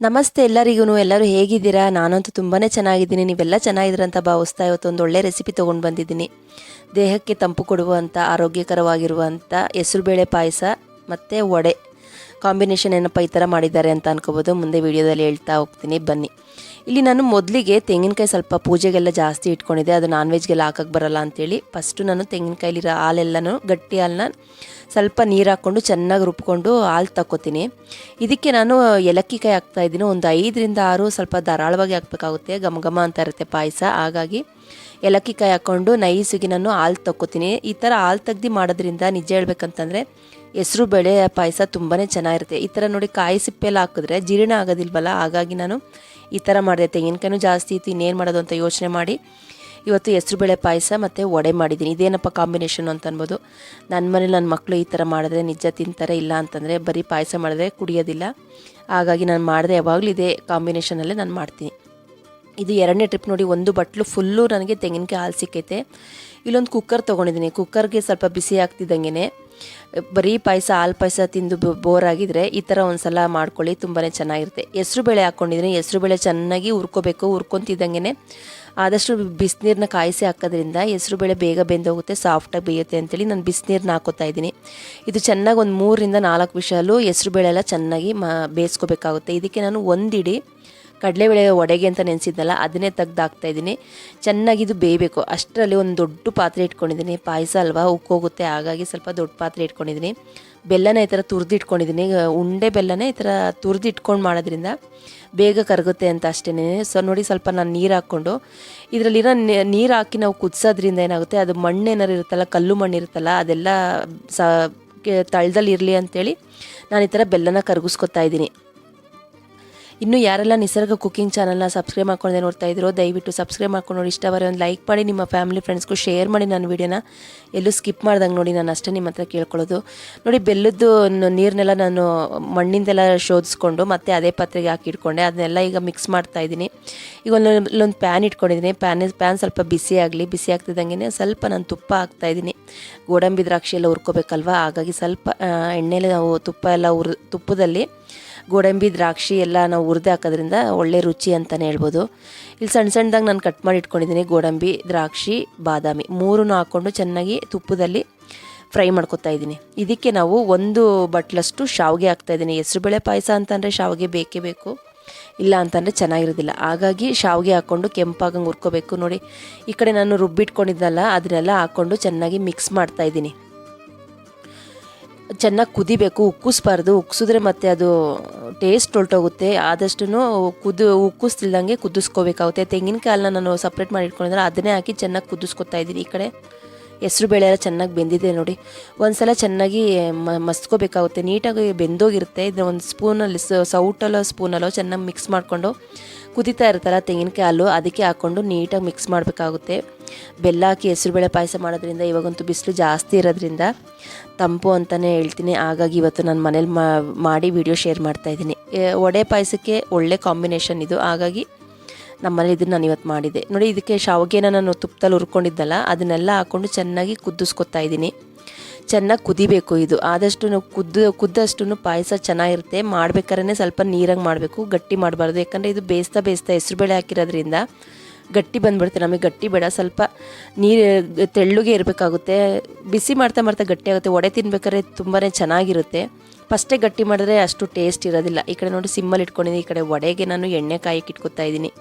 ನಮಸ್ತೆ ಎಲ್ಲರಿಗೂ ಎಲ್ಲರೂ ಹೇಗಿದ್ದೀರಾ? ನಾನಂತೂ ತುಂಬಾ ಚೆನ್ನಾಗಿದ್ದೀನಿ. ನೀವೆಲ್ಲ ಚೆನ್ನಾಗಿದ್ದೀರ ಅಂತ ಭಾವಿಸ್ತಾ ಇವತ್ತು ಒಂದು ಒಳ್ಳೆ ರೆಸಿಪಿ ತೊಗೊಂಡು ಬಂದಿದ್ದೀನಿ. ದೇಹಕ್ಕೆ ತಂಪು ಕೊಡುವಂಥ ಆರೋಗ್ಯಕರವಾಗಿರುವಂಥ ಹೆಸರುಬೇಳೆ ಪಾಯಸ ಮತ್ತು ವಡೆ. ಕಾಂಬಿನೇಷನ್ ಏನಪ್ಪ ಈ ಥರ ಮಾಡಿದ್ದಾರೆ ಅಂತ ಅನ್ಕೋಬೋದು. ಮುಂದೆ ವಿಡಿಯೋದಲ್ಲಿ ಹೇಳ್ತಾ ಹೋಗ್ತೀನಿ. ಬನ್ನಿ. ಇಲ್ಲಿ ನಾನು ಮೊದಲಿಗೆ ತೆಂಗಿನಕಾಯಿ ಸ್ವಲ್ಪ ಪೂಜೆಗೆಲ್ಲ ಜಾಸ್ತಿ ಇಟ್ಕೊಂಡಿದ್ದೆ. ಅದು ನಾನ್ ವೆಜ್ಗೆಲ್ಲ ಹಾಕಕ್ಕೆ ಬರಲ್ಲ ಅಂತೇಳಿ. ಫಸ್ಟು ನಾನು ತೆಂಗಿನಕಾಯಿಲಿರೋ ಹಾಲೆಲ್ಲನೂ, ಗಟ್ಟಿ ಹಾಲನ್ನ ಸ್ವಲ್ಪ ನೀರು ಹಾಕ್ಕೊಂಡು ಚೆನ್ನಾಗಿ ರುಬ್ಕೊಂಡು ಹಾಲು ತಕ್ಕೋತೀನಿ. ಇದಕ್ಕೆ ನಾನು ಏಲಕ್ಕಿಕಾಯಿ ಹಾಕ್ತಾ ಇದ್ದೀನಿ. ಒಂದು ಐದರಿಂದ ಆರು ಸ್ವಲ್ಪ ಧಾರಾಳವಾಗಿ ಹಾಕ್ಬೇಕಾಗುತ್ತೆ. ಘಮ ಘಮ ಅಂತ ಇರುತ್ತೆ ಪಾಯಸ. ಹಾಗಾಗಿ ಏಲಕ್ಕಿಕಾಯಿ ಹಾಕ್ಕೊಂಡು ನೈಸಿಗೆ ನಾನು ಹಾಲು ತಕ್ಕೋತೀನಿ. ಈ ಥರ ಹಾಲು ತೆಗ್ದು ಮಾಡೋದ್ರಿಂದ ನಿಜ ಹೇಳ್ಬೇಕಂತಂದರೆ ಹೆಸರು ಬೇಳೆ ಪಾಯಸ ತುಂಬಾ ಚೆನ್ನಾಗಿರುತ್ತೆ. ಈ ಥರ ನೋಡಿ ಕಾಯಿ ಸಿಪ್ಪೆಲ್ಲ ಹಾಕಿದ್ರೆ ಜೀರ್ಣ ಆಗೋದಿಲ್ವಲ್ಲ? ಹಾಗಾಗಿ ನಾನು ಈ ಥರ ಮಾಡಿದೆ. ತೆಂಗಿನಕಾಯಿನೂ ಜಾಸ್ತಿ ಇತ್ತು, ಇನ್ನೇನು ಮಾಡೋದು ಅಂತ ಯೋಚನೆ ಮಾಡಿ ಇವತ್ತು ಹೆಸರುಬೇಳೆ ಪಾಯಸ ಮತ್ತು ವಡೆ ಮಾಡಿದ್ದೀನಿ. ಇದೇನಪ್ಪ ಕಾಂಬಿನೇಷನ್ ಅಂತ ಅನ್ಬೋದು. ನನ್ನ ಮನೇಲಿ ನನ್ನ ಮಕ್ಕಳು ಈ ಥರ ಮಾಡಿದ್ರೆ ನಿಜ ತಿಂತಾರೆ, ಇಲ್ಲ ಅಂತಂದರೆ ಬರೀ ಪಾಯಸ ಮಾಡಿದ್ರೆ ಕುಡಿಯೋದಿಲ್ಲ. ಹಾಗಾಗಿ ನಾನು ಮಾಡಿದೆ, ಯಾವಾಗಲೂ ಇದೇ ಕಾಂಬಿನೇಷನಲ್ಲೇ ನಾನು ಮಾಡ್ತೀನಿ. ಇದು ಎರಡನೇ ಟ್ರಿಪ್ ನೋಡಿ ಒಂದು ಬಟ್ಲು ಫುಲ್ಲು ನನಗೆ ತೆಂಗಿನಕಾಯಿ ಹಾಲು ಸಿಕ್ಕೈತೆ. ಇಲ್ಲೊಂದು ಕುಕ್ಕರ್ ತೊಗೊಂಡಿದ್ದೀನಿ. ಕುಕ್ಕರ್ಗೆ ಸ್ವಲ್ಪ ಬಿಸಿ ಆಗ್ತಿದ್ದಂಗೆ ಬರೀ ಪಾಯಸ, ಹಾಲು ಪಾಯಸ ತಿಂದು ಬೋರ್ ಆಗಿದ್ರೆ ಈ ಥರ ಒಂದು ಸಲ ಮಾಡ್ಕೊಳ್ಳಿ ತುಂಬಾ ಚೆನ್ನಾಗಿರುತ್ತೆ. ಹೆಸ್ರು ಬೇಳೆ ಹಾಕ್ಕೊಂಡಿದ್ದೀನಿ ಹೆಸ್ರು ಬೇಳೆ ಚೆನ್ನಾಗಿ ಉರ್ಕೋಬೇಕು ಹುರ್ಕೊತಿದ್ದಂಗೆ ಆದಷ್ಟು ಬಿಸಿನೀರನ್ನ ಕಾಯಿಸಿ ಹಾಕೋದ್ರಿಂದ ಹೆಸ್ರು ಬೇಳೆ ಬೇಗ ಬೆಂದೋಗುತ್ತೆ ಸಾಫ್ಟಾಗಿ ಬೇಯುತ್ತೆ ಅಂತೇಳಿ ನಾನು ಬಿಸಿನೀರನ್ನ ಹಾಕೋತಾ ಇದ್ದೀನಿ. ಇದು ಚೆನ್ನಾಗಿ ಒಂದು ಮೂರರಿಂದ ನಾಲ್ಕು ವಿಷಲು ಹೆಸ್ರು ಬೇಳೆ ಎಲ್ಲ ಚೆನ್ನಾಗಿ ಮಾ ಬೇಯಿಸ್ಕೋಬೇಕಾಗುತ್ತೆ. ಇದಕ್ಕೆ ನಾನು ಒಂದಿಡಿ ಕಡಲೆಬೇಳೆ ಒಡೆಗೆ ಅಂತ ನೆನೆಸಿದ್ನಲ್ಲ, ಅದನ್ನೇ ತೆಗ್ದು ಚೆನ್ನಾಗಿ ಇದು ಬೇಯಬೇಕು. ಅಷ್ಟರಲ್ಲಿ ಒಂದು ದೊಡ್ಡ ಪಾತ್ರೆ ಇಟ್ಕೊಂಡಿದ್ದೀನಿ. ಪಾಯಸ ಅಲ್ವಾ ಉಕ್ಕೋಗುತ್ತೆ ಹಾಗಾಗಿ ಸ್ವಲ್ಪ ದೊಡ್ಡ ಪಾತ್ರೆ ಇಟ್ಕೊಂಡಿದ್ದೀನಿ. ಬೆಲ್ಲನ ಈ ಥರ ತುರ್ದು ಇಟ್ಕೊಂಡಿದ್ದೀನಿ ಉಂಡೆ ಬೆಲ್ಲನೇ ಈ ಥರ ತುರಿದು ಇಟ್ಕೊಂಡು ಮಾಡೋದ್ರಿಂದ ಬೇಗ ಕರಗುತ್ತೆ ಅಂತ ಅಷ್ಟೇ ಸೊ, ನೋಡಿ ಸ್ವಲ್ಪ ನಾನು ನೀರು ಹಾಕ್ಕೊಂಡು, ಇದರಲ್ಲಿರೋ ನೀರು ಹಾಕಿ ನಾವು ಕುದಿಸೋದ್ರಿಂದ ಏನಾಗುತ್ತೆ, ಅದು ಮಣ್ಣು ಏನಾರು ಇರುತ್ತಲ್ಲ, ಕಲ್ಲು ಮಣ್ಣು ಇರುತ್ತಲ್ಲ, ಅದೆಲ್ಲ ಸ ತಳದಲ್ಲಿ ಇರಲಿ ಅಂತೇಳಿ ನಾನು ಈ ಥರ ಬೆಲ್ಲನ ಕರಗಿಸ್ಕೊತಾ ಇದ್ದೀನಿ. ಇನ್ನು ಯಾರೆಲ್ಲ ನಿಸರ್ಗ ಕುಕಿಂಗ್ ಚಾನಲ್ನ ಸಬ್ಸ್ಕ್ರೈಬ್ ಮಾಡ್ಕೊಂಡೆ ನೋಡ್ತಾ ಇದ್ರು ದಯವಿಟ್ಟು ಸಬ್ಸ್ಕ್ರೈಬ್ ಮಾಡ್ಕೊಂಡು ನೋಡಿ ಇಷ್ಟವರೆ ಒಂದು ಲೈಕ್ ಮಾಡಿ, ನಿಮ್ಮ ಫ್ಯಾಮಿಲಿ ಫ್ರೆಂಡ್ಸ್ಗೂ ಶೇರ್ ಮಾಡಿ ನನ್ನ ವೀಡಿಯೋನ ಎಲ್ಲೂ ಸ್ಕಿಪ್ ಮಾಡ್ದಂಗೆ ನೋಡಿ ನಾನು ಅಷ್ಟೇ ನಿಮ್ಮ ಹತ್ರ ಕೇಳ್ಕೊಳ್ಳೋದು. ನೋಡಿ, ಬೆಲ್ಲದ್ದು ನೀರನ್ನೆಲ್ಲ ನಾನು ಮಣ್ಣಿಂದೆಲ್ಲ ಶೋಧಿಸ್ಕೊಂಡು ಮತ್ತೆ ಅದೇ ಪಾತ್ರೆಗೆ ಹಾಕಿ ಇಟ್ಕೊಂಡೆ. ಅದನ್ನೆಲ್ಲ ಈಗ ಮಿಕ್ಸ್ ಮಾಡ್ತಾ ಇದ್ದೀನಿ. ಈಗ ಒಂದು ಇಲ್ಲೊಂದು ಪ್ಯಾನ್ ಇಟ್ಕೊಂಡಿದ್ದೀನಿ. ಪ್ಯಾನ್ ಪ್ಯಾನ್ ಸ್ವಲ್ಪ ಬಿಸಿ ಆಗಲಿ, ಬಿಸಿ ಆಗ್ತಿದ್ದಂಗೆ ಸ್ವಲ್ಪ ನಾನು ತುಪ್ಪ ಹಾಕ್ತಾ ಇದ್ದೀನಿ. ಗೋಡಂಬಿ ದ್ರಾಕ್ಷಿ ಎಲ್ಲ ಹುರ್ಕೋಬೇಕಲ್ವ? ಹಾಗಾಗಿ ಸ್ವಲ್ಪ ಎಣ್ಣೆಲಿ ನಾವು ತುಪ್ಪ ಎಲ್ಲ ಹುರ್ ತುಪ್ಪದಲ್ಲಿ ಗೋಡಂಬಿ, ದ್ರಾಕ್ಷಿ ಎಲ್ಲ ನಾವು ಹುರಿದು ಹಾಕೋದ್ರಿಂದ ಒಳ್ಳೆ ರುಚಿ ಅಂತಲೇ ಹೇಳ್ಬೋದು. ಇಲ್ಲಿ ಸಣ್ಣ ಸಣ್ಣದಾಗಿ ನಾನು ಕಟ್ ಮಾಡಿ ಇಟ್ಕೊಂಡಿದ್ದೀನಿ ಗೋಡಂಬಿ, ದ್ರಾಕ್ಷಿ, ಬಾದಾಮಿ. ಮೂರನ್ನು ಹಾಕ್ಕೊಂಡು ಚೆನ್ನಾಗಿ ತುಪ್ಪದಲ್ಲಿ ಫ್ರೈ ಮಾಡ್ಕೊತಾ ಇದ್ದೀನಿ. ಇದಕ್ಕೆ ನಾವು ಒಂದು ಬಟ್ಲಷ್ಟು ಶಾವಿಗೆ ಹಾಕ್ತಾಯಿದ್ದೀನಿ ಹೆಸರುಬೇಳೆ ಪಾಯಸ ಅಂತಂದರೆ ಶಾವಿಗೆ ಬೇಕೇ ಬೇಕು. ಇಲ್ಲ ಅಂತಂದರೆ ಚೆನ್ನಾಗಿರೋದಿಲ್ಲ. ಹಾಗಾಗಿ ಶಾವಿಗೆ ಹಾಕ್ಕೊಂಡು ಕೆಂಪಾಗಂಗೆ ಹುರ್ಕೋಬೇಕು. ನೋಡಿ, ಈ ಕಡೆ ನಾನು ರುಬ್ಬಿಟ್ಕೊಂಡಿದ್ದಲ್ಲ ಅದನ್ನೆಲ್ಲ ಹಾಕ್ಕೊಂಡು ಚೆನ್ನಾಗಿ ಮಿಕ್ಸ್ ಮಾಡ್ತಾಯಿದ್ದೀನಿ ಚೆನ್ನಾಗಿ ಕುದಿಬೇಕು, ಉಕ್ಕಿಸ್ಬಾರ್ದು, ಉಕ್ಕಿಸಿದ್ರೆ ಮತ್ತೆ ಅದು ಟೇಸ್ಟ್ ಹೊಲ್ಟೋಗುತ್ತೆ ಆದಷ್ಟು ಕುದು, ಉಕ್ಕಿಸ್ತಿಲ್ದಂಗೆ ಕುದಿಸ್ಕೋಬೇಕಾಗುತ್ತೆ. ತೆಂಗಿನಕಾಯಲ್ಲ ಹಾಲನ್ನ ನಾನು ಸಪ್ರೇಟ್ ಮಾಡಿ ಇಟ್ಕೊಂಡಿದ್ರೆ ಅದನ್ನೇ ಹಾಕಿ ಚೆನ್ನಾಗಿ ಕುದಿಸ್ಕೊತಾ ಇದ್ದೀನಿ ಈ ಕಡೆ. ಹೆಸ್ರು ಬೇಳೆ ಎಲ್ಲ ಚೆನ್ನಾಗಿ ಬೆಂದಿದೆ ನೋಡಿ. ಒಂದು ಸಲ ಚೆನ್ನಾಗಿ ಮಸ್ಕೋಬೇಕಾಗುತ್ತೆ. ನೀಟಾಗಿ ಬೆಂದೋಗಿರುತ್ತೆ. ಇದನ್ನ ಒಂದು ಸ್ಪೂನಲ್ಲಿ ಸೌಟಲ್ಲೋ ಸ್ಪೂನಲ್ಲೋ ಚೆನ್ನಾಗಿ ಮಿಕ್ಸ್ ಮಾಡಿಕೊಂಡು ಕುದಿತಾ ಇರ್ತಾರೆ ತೆಂಗಿನಕಾಯಿ, ಹಾಲು, ಅದಕ್ಕೆ ಹಾಕ್ಕೊಂಡು ನೀಟಾಗಿ ಮಿಕ್ಸ್ ಮಾಡಬೇಕಾಗುತ್ತೆ. ಬೆಲ್ಲ ಹಾಕಿ ಹೆಸರುಬೇಳೆ ಪಾಯಸ ಮಾಡೋದ್ರಿಂದ ಇವಾಗಂತೂ ಬಿಸಿಲು ಜಾಸ್ತಿ ಇರೋದ್ರಿಂದ ತಂಪು ಅಂತಲೇ ಹೇಳ್ತೀನಿ. ಹಾಗಾಗಿ ಇವತ್ತು ನಾನು ಮನೇಲಿ ಮಾಡಿ ವಿಡಿಯೋ ಶೇರ್ ಮಾಡ್ತಾಯಿದ್ದೀನಿ ವಡೆ ಪಾಯಸಕ್ಕೆ ಒಳ್ಳೆ ಕಾಂಬಿನೇಷನ್ ಇದು. ಹಾಗಾಗಿ ನಮ್ಮಲ್ಲಿ ಇದನ್ನು ನಾನು ಇವತ್ತು ಮಾಡಿದೆ. ನೋಡಿ, ಇದಕ್ಕೆ ಶಾವಿಗೆನ ನಾನು ತುಪ್ಪದಲ್ಲಿ ಹುರ್ಕೊಂಡಿದ್ದಲ್ಲ, ಅದನ್ನೆಲ್ಲ ಹಾಕ್ಕೊಂಡು ಚೆನ್ನಾಗಿ ಕುದಿಸ್ಕೊತಾ ಇದ್ದೀನಿ. ಚೆನ್ನಾಗಿ ಕುದಿಬೇಕು ಇದು. ಆದಷ್ಟು ನಾವು ಕುದ್ದು ಕುದ್ದಷ್ಟು ಪಾಯಸ ಚೆನ್ನಾಗಿರುತ್ತೆ. ಮಾಡ್ಬೇಕಾದ್ರೆ ಸ್ವಲ್ಪ ನೀರಾಗಿ ಮಾಡಬೇಕು, ಗಟ್ಟಿ ಮಾಡಬಾರ್ದು. ಯಾಕಂದರೆ ಇದು ಬೇಯಿಸ್ತಾ ಬೇಯಿಸ್ತಾ ಹೆಸರುಬೇಳೆ ಹಾಕಿರೋದ್ರಿಂದ ಗಟ್ಟಿ ಬಂದುಬಿಡುತ್ತೆ. ನಮಗೆ ಗಟ್ಟಿ ಬೇಡ. ಸ್ವಲ್ಪ ನೀರು, ತೆಳ್ಳುಗೆ ಇರಬೇಕಾಗುತ್ತೆ. ಬಿಸಿ ಮಾಡ್ತಾ ಮಾಡ್ತಾ ಗಟ್ಟಿ ಆಗುತ್ತೆ. ಒಡೆ ತಿನ್ಬೇಕಾದ್ರೆ ತುಂಬಾ ಚೆನ್ನಾಗಿರುತ್ತೆ. ಫಸ್ಟೇ ಗಟ್ಟಿ ಮಾಡಿದ್ರೆ ಅಷ್ಟು ಟೇಸ್ಟ್ ಇರೋದಿಲ್ಲ. ಈ ಕಡೆ ನೋಡಿ, ಸಿಮ್ಮಲ್ಲಿ ಇಟ್ಕೊಂಡಿದ್ದೀನಿ. ಈ ಕಡೆ ವಡೆಗೆ ನಾನು ಎಣ್ಣೆ ಇಟ್ಕೊತಾ ಇದ್ದೀನಿ.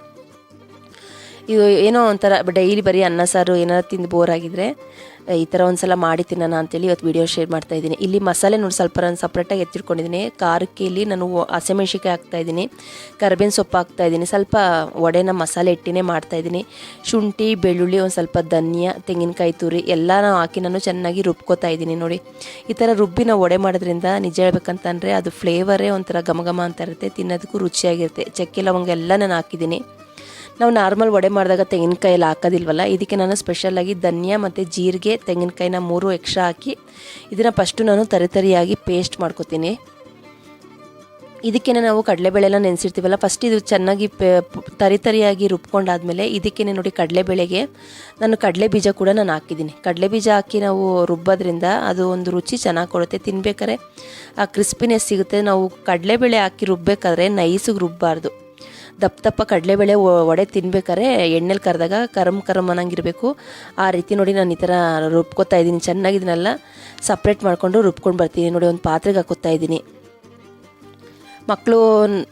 ಇದು ಏನೋ ಒಂಥರ ಡೈಲಿ ಬರೀ ಅನ್ನ, ಸಾರು ಏನಾರು ತಿಂದು ಬೋರ್ ಆಗಿದ್ರೆ, ಈ ಥರ ಒಂದು ಸಲ ಮಾಡಿ ತಿನ್ನೋಣ ಅಂತೇಳಿ ಇವತ್ತು ವಿಡಿಯೋ ಶೇರ್ ಮಾಡ್ತಾ ಇದ್ದೀನಿ. ಇಲ್ಲಿ ಮಸಾಲೆ ನೋಡಿ ಸ್ವಲ್ಪ ನಾನು ಸಪ್ರೇಟಾಗಿ ಎತ್ತಿಟ್ಕೊಂಡಿದ್ದೀನಿ. ಖಾರಕ್ಕೆ ಇಲ್ಲಿ ನಾನು ಹಾಕ್ತಾ ಇದ್ದೀನಿ. ಕರ್ಬೇವಿನ ಸೊಪ್ಪು ಹಾಕ್ತಾ ಇದ್ದೀನಿ. ಸ್ವಲ್ಪ ಒಡೆನ ಮಸಾಲೆ ಇಟ್ಟಿನೇ ಮಾಡ್ತಾಯಿದ್ದೀನಿ ಶುಂಠಿ, ಬೆಳ್ಳುಳ್ಳಿ, ಒಂದು ಸ್ವಲ್ಪ ಧನಿಯಾ, ತೆಂಗಿನಕಾಯಿ, ತುರಿ ಎಲ್ಲನೂ ಹಾಕಿ ನಾನು ಚೆನ್ನಾಗಿ ರುಬ್ಕೋತಾ ಇದ್ದೀನಿ ನೋಡಿ. ಈ ಥರ ರುಬ್ಬಿ ನಾವು ಒಡೆ ಮಾಡೋದ್ರಿಂದ ನಿಜ ಹೇಳ್ಬೇಕಂತಂದರೆ ಅದು ಫ್ಲೇವರೇ ಒಂಥರ ಘಮ ಘಮ ಅಂತ ಇರುತ್ತೆ. ತಿನ್ನೋದಕ್ಕೂ ರುಚಿಯಾಗಿರುತ್ತೆ. ಚಕ್ಕೆ, ಲವಂಗ ಎಲ್ಲ ನಾನು ಹಾಕಿದ್ದೀನಿ. ನಾವು ನಾರ್ಮಲ್ ವಡೆ ಮಾಡಿದಾಗ ತೆಂಗಿನಕಾಯಿ ಎಲ್ಲ ಹಾಕೋದಿಲ್ವಲ್ಲ, ಇದಕ್ಕೆ ನಾನು ಸ್ಪೆಷಲಾಗಿ ಧನಿಯಾ ಮತ್ತು ಜೀರಿಗೆ, ತೆಂಗಿನಕಾಯಿನ ಮೂರು ಎಕ್ಸ್ಟ್ರಾ ಹಾಕಿ, ಇದನ್ನು ಫಸ್ಟು ನಾನು ತರಿತರಿಯಾಗಿ ಪೇಸ್ಟ್ ಮಾಡ್ಕೋತೀನಿ. ಇದಕ್ಕೆ ನಾವು ಕಡಲೆಬೇಳೆಲ್ಲ ನೆನೆಸಿರ್ತೀವಲ್ಲ ಫಸ್ಟ್ ಇದು ಚೆನ್ನಾಗಿ ತರಿತರಿಯಾಗಿ ರುಬ್ಕೊಂಡಾದಮೇಲೆ ಇದಕ್ಕೆ ನೋಡಿ ಕಡಲೆಬೇಳೆಗೆ ನಾನು ಕಡಲೆ ಬೀಜ ಕೂಡ ನಾನು ಹಾಕಿದ್ದೀನಿ. ಕಡಲೆ ಬೀಜ ಹಾಕಿ ನಾವು ರುಬ್ಬೋದ್ರಿಂದ ಅದು ಒಂದು ರುಚಿ ಚೆನ್ನಾಗಿ ಕೊಡುತ್ತೆ. ತಿನ್ಬೇಕಾದ್ರೆ ಆ ಕ್ರಿಸ್ಪಿನೆಸ್ ಸಿಗುತ್ತೆ. ನಾವು ಕಡಲೆಬೇಳೆ ಹಾಕಿ ರುಬ್ಬೇಕಾದ್ರೆ ನೈಸಿಗೆ ರುಬ್ಬಾರ್ದು. ದಪ್ಪ ದಪ್ಪ ಕಡಲೆಬೇಳೆ ಒಡೆ ತಿನ್ಬೇಕಾದ್ರೆ ಎಣ್ಣೆಲಿ ಕರೆದಾಗ ಕರಮ್ ಕರಮ್ ಅನ್ನಂಗಿರಬೇಕು. ಆ ರೀತಿ ನೋಡಿ ನಾನು ಈ ಥರ ರುಬ್ಕೊತಾ ಇದ್ದೀನಿ. ಚೆನ್ನಾಗಿದ್ದೀನಲ್ಲ ಸಪ್ರೇಟ್ ಮಾಡಿಕೊಂಡು ರುಬ್ಕೊಂಡು ಬರ್ತೀನಿ. ನೋಡಿ ಒಂದು ಪಾತ್ರೆಗೆ ಹಾಕೋತಾ ಇದ್ದೀನಿ. ಮಕ್ಕಳು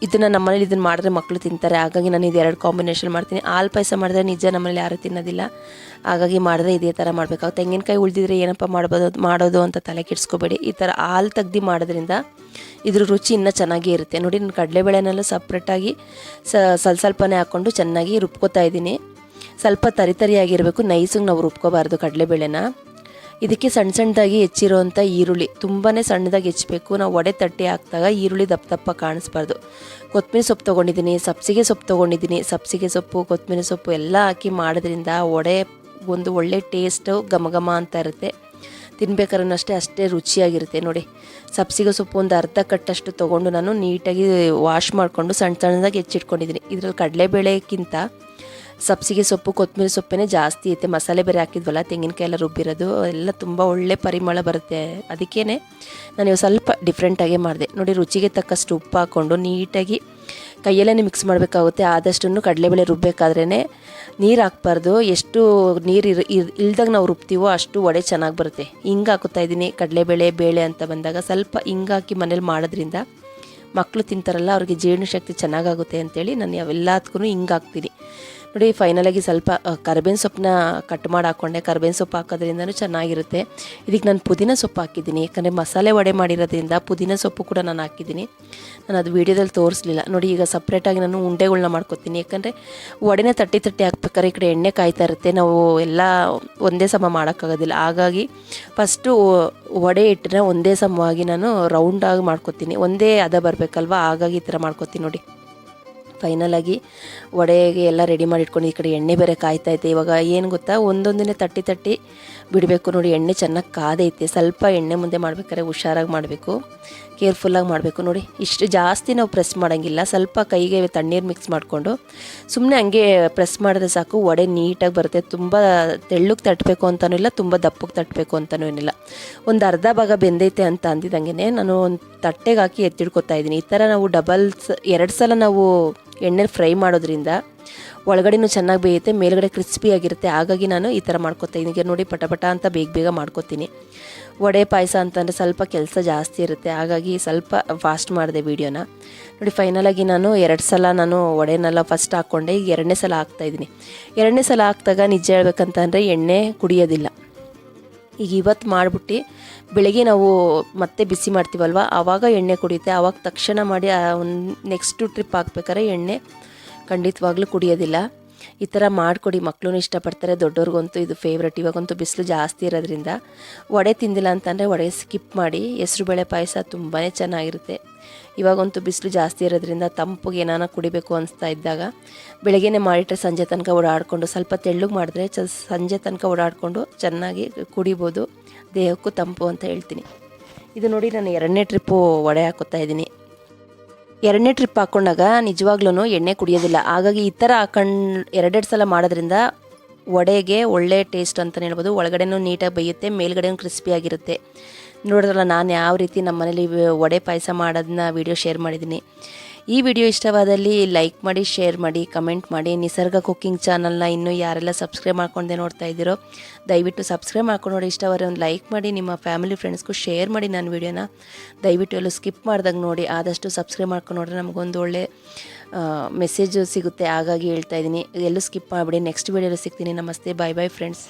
ಇದನ್ನು ನಮ್ಮನೇಲಿ ಇದನ್ನು ಮಾಡಿದ್ರೆ ಮಕ್ಕಳು ತಿಂತಾರೆ. ಹಾಗಾಗಿ ನಾನು ಇದು ಎರಡು ಕಾಂಬಿನೇಷನ್ ಮಾಡ್ತೀನಿ. ಹಾಲು ಪಾಯಸ ಮಾಡಿದ್ರೆ ನಿಜ ನಮ್ಮನೇಲಿ ಯಾರು ತಿನ್ನೋದಿಲ್ಲ. ಹಾಗಾಗಿ ಮಾಡಿದ್ರೆ ಇದೇ ಥರ ಮಾಡಬೇಕಾಗುತ್ತೆ. ತೆಂಗಿನಕಾಯಿ ಉಳಿದಿದ್ರೆ ಏನಪ್ಪ ಮಾಡ್ಬೋದು, ಮಾಡೋದು ಅಂತ ತಲೆ ಕೆಡಿಸ್ಕೋಬೇಡಿ. ಈ ಥರ ಹಾಲು ತೆಗ್ದು ಮಾಡೋದ್ರಿಂದ ಇದ್ರ ರುಚಿ ಇನ್ನೂ ಚೆನ್ನಾಗೇ ಇರುತ್ತೆ. ನೋಡಿ, ನಾನು ಕಡಲೆಬೇಳೆನೆಲ್ಲ ಸಪ್ರೇಟಾಗಿ ಸ್ವಲ್ಪ ಸ್ವಲ್ಪನೇ ಹಾಕ್ಕೊಂಡು ಚೆನ್ನಾಗಿ ರುಬ್ಕೋತಾ ಇದ್ದೀನಿ. ಸ್ವಲ್ಪ ತರಿತರಿಯಾಗಿರಬೇಕು ನೈಸಿಗೆ ನಾವು ರುಬ್ಕೋಬಾರ್ದು ಕಡಲೆಬೇಳೆನ. ಇದಕ್ಕೆ ಸಣ್ಣ ಸಣ್ಣದಾಗಿ ಹೆಚ್ಚಿರುವಂಥ ಈರುಳ್ಳಿ. ತುಂಬಾ ಸಣ್ಣದಾಗಿ ಹೆಚ್ಚಬೇಕು. ನಾವು ಒಡೆ ತಟ್ಟಿ ಹಾಕಿದಾಗ ಈರುಳ್ಳಿ ದಪ್ಪ ದಪ್ಪ ಕಾಣಿಸ್ಬಾರ್ದು. ಕೊತ್ತಂಬರಿ ಸೊಪ್ಪು ತೊಗೊಂಡಿದ್ದೀನಿ. ಸಬ್ಸಿಗೆ ಸೊಪ್ಪು ತೊಗೊಂಡಿದ್ದೀನಿ. ಸಬ್ಸಿಗೆ ಸೊಪ್ಪು ಕೊತ್ತಂಬರಿ ಸೊಪ್ಪು ಎಲ್ಲ ಹಾಕಿ ಮಾಡೋದ್ರಿಂದ ವಡೆ ಒಂದು ಒಳ್ಳೆ ಟೇಸ್ಟು ಘಮ ಘಮ ಅಂತ ಇರುತ್ತೆ. ತಿನ್ಬೇಕಾದ್ರೂ ಅಷ್ಟೇ ಅಷ್ಟೇ ರುಚಿಯಾಗಿರುತ್ತೆ ನೋಡಿ. ಸಬ್ಸಿಗೆ ಸೊಪ್ಪು ಒಂದು ಅರ್ಧ ಕಟ್ಟಷ್ಟು ತೊಗೊಂಡು ನಾನು ನೀಟಾಗಿ ವಾಶ್ ಮಾಡಿಕೊಂಡು ಸಣ್ಣ ಸಣ್ಣದಾಗಿ ಹೆಚ್ಚಿಟ್ಕೊಂಡಿದ್ದೀನಿ. ಇದರಲ್ಲಿ ಕಡಲೆಬೇಳೆಗಿಂತ ಸಬ್ಸಿಗೆ ಸೊಪ್ಪು, ಕೊತ್ತಂಬರಿ ಸೊಪ್ಪೇ ಜಾಸ್ತಿ ಐತೆ. ಮಸಾಲೆ ಬೇರೆ ಹಾಕಿದ್ವಲ್ಲ ತೆಂಗಿನಕಾಯಿ ಎಲ್ಲ ರುಬ್ಬಿರೋದು, ಎಲ್ಲ ತುಂಬ ಒಳ್ಳೆ ಪರಿಮಳ ಬರುತ್ತೆ. ಅದಕ್ಕೇ ನಾನು ಇವಾಗ ಸ್ವಲ್ಪ ಡಿಫ್ರೆಂಟಾಗೇ ಮಾಡಿದೆ. ನೋಡಿ, ರುಚಿಗೆ ತಕ್ಕಷ್ಟು ಉಪ್ಪು ಹಾಕ್ಕೊಂಡು ನೀಟಾಗಿ ಕೈಯಲ್ಲೇ ಮಿಕ್ಸ್ ಮಾಡಬೇಕಾಗುತ್ತೆ. ಆದಷ್ಟು ಕಡಲೆಬೇಳೆ ರುಬ್ಬೇಕಾದ್ರೇ ನೀರು ಹಾಕ್ಬಾರ್ದು. ಎಷ್ಟು ನೀರು ಇರ್ ಇಲ್ದಾಗ ನಾವು ರುಬ್ತೀವೋ ಅಷ್ಟು ವಡೆ ಚೆನ್ನಾಗಿ ಬರುತ್ತೆ. ಹಿಂಗೆ ಹಾಕುತ್ತಾ ಇದ್ದೀನಿ. ಕಡಲೆಬೇಳೆ, ಬೇಳೆ ಅಂತ ಬಂದಾಗ ಸ್ವಲ್ಪ ಹಿಂಗೆ ಹಾಕಿ ಮನೇಲಿ ಮಾಡೋದ್ರಿಂದ ಮಕ್ಕಳು ತಿಂತಾರಲ್ಲ, ಅವ್ರಿಗೆ ಜೀರ್ಣಶಕ್ತಿ ಚೆನ್ನಾಗಾಗುತ್ತೆ ಅಂತೇಳಿ ನಾನು ಅವೆಲ್ಲದಕ್ಕೂ ಹಿಂಗೆ ಹಾಕ್ತೀನಿ. ನೋಡಿ ಫೈನಲಾಗಿ ಸ್ವಲ್ಪ ಕರ್ಬೇವಿನ ಸೊಪ್ಪನ್ನ ಕಟ್ ಮಾಡಿ ಹಾಕ್ಕೊಂಡೆ ಕರ್ಬೇವಿನ ಸೊಪ್ಪು ಹಾಕೋದ್ರಿಂದನೂ ಚೆನ್ನಾಗಿರುತ್ತೆ. ಇದಕ್ಕೆ ನಾನು ಪುದೀನ ಸೊಪ್ಪು ಹಾಕಿದ್ದೀನಿ. ಯಾಕಂದರೆ ಮಸಾಲೆ ವಡೆ ಮಾಡಿರೋದ್ರಿಂದ ಪುದೀನ ಸೊಪ್ಪು ಕೂಡ ನಾನು ಹಾಕಿದ್ದೀನಿ. ನಾನು ಅದು ವೀಡಿಯೋದಲ್ಲಿ ತೋರಿಸ್ಲಿಲ್ಲ. ನೋಡಿ, ಈಗ ಸಪ್ರೇಟಾಗಿ ನಾನು ಉಂಡೆಗಳನ್ನ ಮಾಡ್ಕೊತೀನಿ. ಯಾಕಂದರೆ ವಡೆನೇ ತಟ್ಟಿ ತಟ್ಟಿ ಹಾಕ್ಬೇಕಾದ್ರೆ ಈ ಕಡೆ ಎಣ್ಣೆ ಕಾಯ್ತಾ ಇರುತ್ತೆ. ನಾವು ಎಲ್ಲ ಒಂದೇ ಸಮ ಮಾಡೋಕ್ಕಾಗೋದಿಲ್ಲ. ಹಾಗಾಗಿ ಫಸ್ಟು ವಡೆ ಹಿಟ್ಟನ್ನ ಒಂದೇ ಸಮವಾಗಿ ನಾನು ರೌಂಡಾಗಿ ಮಾಡ್ಕೊತೀನಿ. ಒಂದೇ ಅದ ಬರಬೇಕಲ್ವ? ಹಾಗಾಗಿ ಈ ಥರ ಮಾಡ್ಕೊತೀನಿ ನೋಡಿ. ಫೈನಲಾಗಿ ವಡೆಗೆ ಎಲ್ಲ ರೆಡಿ ಮಾಡಿ ಇಟ್ಕೊಂಡು ಈ ಕಡೆ ಎಣ್ಣೆ ಬೇರೆ ಕಾಯ್ತೈತೆ ಇವಾಗ ಏನು ಗೊತ್ತಾ? ಒಂದೊಂದನ್ನೇ ತಟ್ಟಿ ತಟ್ಟಿ ಬಿಡಬೇಕು ನೋಡಿ, ಎಣ್ಣೆ ಚೆನ್ನಾಗಿ ಕಾದೈತೆ. ಸ್ವಲ್ಪ ಎಣ್ಣೆ ಮುಂದೆ ಮಾಡ್ಬೇಕಾದ್ರೆ ಹುಷಾರಾಗಿ ಮಾಡಬೇಕು. ಕೇರ್ಫುಲ್ಲಾಗಿ ಮಾಡಬೇಕು ನೋಡಿ. ಇಷ್ಟು ಜಾಸ್ತಿ ನಾವು ಪ್ರೆಸ್ ಮಾಡೋಂಗಿಲ್ಲ. ಸ್ವಲ್ಪ ಕೈಗೆ ತಣ್ಣೀರು ಮಿಕ್ಸ್ ಮಾಡಿಕೊಂಡು ಸುಮ್ಮನೆ ಹಂಗೆ ಪ್ರೆಸ್ ಮಾಡಿದ್ರೆ ಸಾಕು. ವಡೆ ನೀಟಾಗಿ ಬರುತ್ತೆ. ತುಂಬ ತೆಳ್ಳಗೆ ತಟ್ಟಬೇಕು ಅಂತಲೂ ಇಲ್ಲ, ತುಂಬ ದಪ್ಪಗೆ ತಟ್ಟಬೇಕು ಅಂತಲೂ ಏನಿಲ್ಲ. ಒಂದು ಅರ್ಧ ಭಾಗ ಬೆಂದೈತೆ ಅಂತ ಅಂದಿದ್ದಂಗೆ ನಾನು ಒಂದು ತಟ್ಟೆಗೆ ಹಾಕಿ ಎತ್ತಿಡ್ಕೊತಾ ಇದ್ದೀನಿ. ಈ ಥರ ನಾವು ಡಬಲ್ಸ್ ಎರಡು ಸಲ ನಾವು ಎಣ್ಣೆಲಿ ಫ್ರೈ ಮಾಡೋದ್ರಿಂದ ಒಳಗಡೆನೂ ಚೆನ್ನಾಗಿ ಬೇಯುತ್ತೆ, ಮೇಲುಗಡೆ ಕ್ರಿಸ್ಪಿ ಆಗಿರುತ್ತೆ. ಹಾಗಾಗಿ ನಾನು ಈ ಥರ ಮಾಡ್ಕೋತೀನಿ ಈಗ ನೋಡಿ ಪಟ ಪಟ ಅಂತ ಬೇಗ ಬೇಗ ಮಾಡ್ಕೊತೀನಿ. ವಡೆ ಪಾಯಸ ಅಂತಂದರೆ ಸ್ವಲ್ಪ ಕೆಲಸ ಜಾಸ್ತಿ ಇರುತ್ತೆ. ಹಾಗಾಗಿ ಸ್ವಲ್ಪ ಫಾಸ್ಟ್ ಮಾಡಿದೆ ವೀಡಿಯೋನ. ನೋಡಿ ಫೈನಲಾಗಿ ನಾನು ಎರಡು ಸಲ ನಾನು ವಡೆನೆಲ್ಲ ಫಸ್ಟ್ ಹಾಕ್ಕೊಂಡೆ ಈಗ ಎರಡನೇ ಸಲ ಹಾಕ್ತಾಯಿದ್ದೀನಿ ಎರಡನೇ ಸಲ ಹಾಕ್ದಾಗ ನಿಜ ಹೇಳ್ಬೇಕಂತಂದರೆ ಎಣ್ಣೆ ಕುಡಿಯೋದಿಲ್ಲ. ಈಗ ಇವತ್ತು ಮಾಡಿಬಿಟ್ಟು ಬೆಳಗ್ಗೆ ನಾವು ಮತ್ತೆ ಬಿಸಿ ಮಾಡ್ತೀವಲ್ವ? ಆವಾಗ ಎಣ್ಣೆ ಕುಡಿಯುತ್ತೆ. ಆವಾಗ ತಕ್ಷಣ ಮಾಡಿ ಒಂದು ನೆಕ್ಸ್ಟು ಟ್ರಿಪ್ ಹಾಕ್ಬೇಕಾದ್ರೆ ಎಣ್ಣೆ ಖಂಡಿತವಾಗ್ಲೂ ಕುಡಿಯೋದಿಲ್ಲ. ಈ ಥರ ಮಾಡಿಕೊಡಿ ಮಕ್ಕಳು ಇಷ್ಟಪಡ್ತಾರೆ, ದೊಡ್ಡವ್ರಿಗಂತೂ ಇದು ಫೇವ್ರೆಟ್ ಇವಾಗಂತೂ ಬಿಸಿಲು ಜಾಸ್ತಿ ಇರೋದ್ರಿಂದ ವಡೆ ತಿಂದಿಲ್ಲ ಅಂತಂದರೆ ವಡೆ ಸ್ಕಿಪ್ ಮಾಡಿ ಹೆಸರುಬೇಳೆ ಪಾಯಸ ತುಂಬಾ ಚೆನ್ನಾಗಿರುತ್ತೆ. ಇವಾಗಂತೂ ಬಿಸಿಲು ಜಾಸ್ತಿ ಇರೋದ್ರಿಂದ ತಂಪಿಗೆ ಏನಾನ ಕುಡಿಬೇಕು ಅನಿಸ್ತಾ ಇದ್ದಾಗ ಬೆಳಗ್ಗೆನೇ ಮಾಡಿಟ್ರೆ ಸಂಜೆ ತನಕ ಓಡಾಡಿಕೊಂಡು ಸ್ವಲ್ಪ ತೆಳ್ಳಗೆ ಮಾಡಿದ್ರೆ ಚ, ಸಂಜೆ ತನಕ ಓಡಾಡಿಕೊಂಡು ಚೆನ್ನಾಗಿ ಕುಡಿಬೋದು, ದೇಹಕ್ಕೂ ತಂಪು ಅಂತ ಹೇಳ್ತೀನಿ. ಇದು ನೋಡಿ ನಾನು ಎರಡನೇ ಟ್ರಿಪ್ಪು ವಡೆ ಹಾಕೋತಾ ಇದ್ದೀನಿ. ಎರಡನೇ ಟ್ರಿಪ್ ಹಾಕ್ಕೊಂಡಾಗ ನಿಜವಾಗ್ಲೂ ಎಣ್ಣೆ ಕುಡಿಯೋದಿಲ್ಲ. ಹಾಗಾಗಿ ಈ ಥರ ಹಾಕೊಂಡು ಎರಡೆರಡು ಸಲ ಮಾಡೋದ್ರಿಂದ ವಡೆಗೆ ಒಳ್ಳೆ ಟೇಸ್ಟ್ ಅಂತಲೇ ಹೇಳ್ಬೋದು. ಒಳಗಡೆನೂ ನೀಟಾಗಿ ಬೇಯುತ್ತೆ, ಮೇಲ್ಗಡೆನೂ ಕ್ರಿಸ್ಪಿಯಾಗಿರುತ್ತೆ ನೋಡಿದ್ರಲ್ಲ, ನಾನು ಯಾವ ರೀತಿ ನಮ್ಮ ಮನೇಲಿ ವಡೆ ಪಾಯಸ ಮಾಡೋದನ್ನ ವೀಡಿಯೋ ಶೇರ್ ಮಾಡಿದ್ದೀನಿ. ಈ ವಿಡಿಯೋ ಇಷ್ಟವಾದಲ್ಲಿ ಲೈಕ್ ಮಾಡಿ, ಶೇರ್ ಮಾಡಿ, ಕಮೆಂಟ್ ಮಾಡಿ. ನಿಸರ್ಗ ಕುಕ್ಕಿಂಗ್ ಚಾನಲ್ನ ಇನ್ನೂ ಯಾರೆಲ್ಲ ಸಬ್ಸ್ಕ್ರೈಬ್ ಮಾಡ್ಕೊಂಡೆ ನೋಡ್ತಾ ಇದ್ದೀರೋ, ದಯವಿಟ್ಟು ಸಬ್ಸ್ಕ್ರೈಬ್ ಮಾಡ್ಕೊಂಡು ನೋಡಿ. ಇಷ್ಟವಾದ ಒಂದು ಲೈಕ್ ಮಾಡಿ, ನಿಮ್ಮ ಫ್ಯಾಮಿಲಿ ಫ್ರೆಂಡ್ಸ್ಗೂ ಶೇರ್ ಮಾಡಿ ನನ್ನ ವಿಡಿಯೋನ. ದಯವಿಟ್ಟು ಎಲ್ಲೂ ಸ್ಕಿಪ್ ಮಾಡ್ದಂಗೆ ನೋಡಿ, ಆದಷ್ಟು ಸಬ್ಸ್ಕ್ರೈಬ್ ಮಾಡ್ಕೊಂಡು ನೋಡ್ರೆ ನಮಗೊಂದು ಒಳ್ಳೆ ಮೆಸೇಜು ಸಿಗುತ್ತೆ. ಹಾಗಾಗಿ ಹೇಳ್ತಾ ಇದ್ದೀನಿ. ಎಲ್ಲೂ ಸ್ಕಿಪ್ ಮಾಡಿಬಿಡಿ. ನೆಕ್ಸ್ಟ್ ವೀಡಿಯೋಲಿ ಸಿಗ್ತೀನಿ. ನಮಸ್ತೆ. Bye bye, friends.